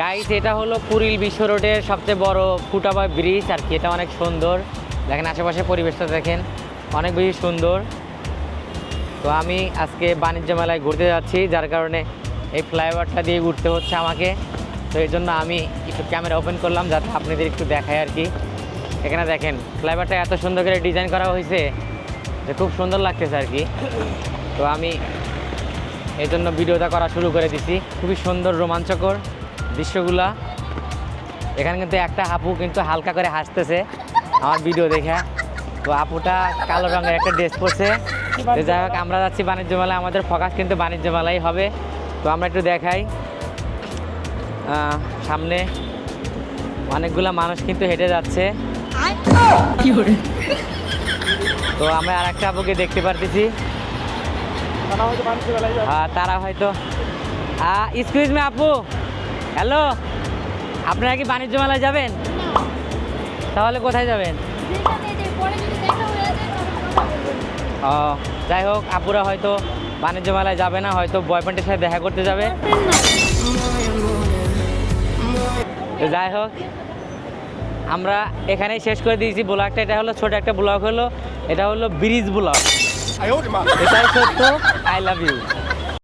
Guys এটা হলো কুড়িল বিশ্ব রোডের সবচেয়ে বড় ফুটাবা ব্রিজ আর কি, এটা অনেক সুন্দর। দেখেন আশেপাশে পরিবেশটা দেখেন, অনেক বেশি সুন্দর। তো আমি আজকে বাণিজ্য মেলায় ঘুরতে যাচ্ছি, যার কারণে এই ফ্লাইওভারটা দিয়ে ঘুরতে হচ্ছে আমাকে। তো এই জন্য আমি একটু ক্যামেরা ওপেন করলাম, যাতে আপনাদের একটু দেখায় আর কি। এখানে দেখেন, ফ্লাইওভারটা এত সুন্দর করে ডিজাইন করা হয়েছে যে খুব সুন্দর লাগতেছে আর কি। তো আমি এই জন্য ভিডিওটা করা শুরু করে দিছি। খুবই সুন্দর, রোমাঞ্চকর। দৃশ্যগুলা। এখানে কিন্তু একটা আপু কিন্তু হালকা করে হাসতেছে আমার ভিডিও দেখে। তো আপুটা কালো রঙের একটা ড্রেস পরছে। তো যাই হোক আমরা যাচ্ছি বাণিজ্য মেলায়। আমাদের ফোকাস কিন্তু বাণিজ্য মেলাই হবে। তো আমরা একটু দেখাই। আহ, সামনে অনেকগুলা মানুষ কিন্তু হেঁটে যাচ্ছে। তো আমরা আর একটা আপুকে দেখতে পারতেছি। তারা হয়তো এক্সকিউজ মি আপু। হ্যালো? আপনারা কি বাণিজ্য মেলায় যাবেন? তাহলে কোথায় যাবেন? ও যাই হোক আপুরা হয়তো বাণিজ্য মেলায় যাবে না হয়তো বয়ফ্রেন্ডের সাথে দেখা করতে যাবে। তো যাই হোক আমরা এখানেই শেষ করে দিয়েছি ব্লগটা। এটা হলো ছোট একটা ব্লগ হলো এটা হলো ব্রিজ ব্লগ। এটাই সত্য আই লাভ ইউ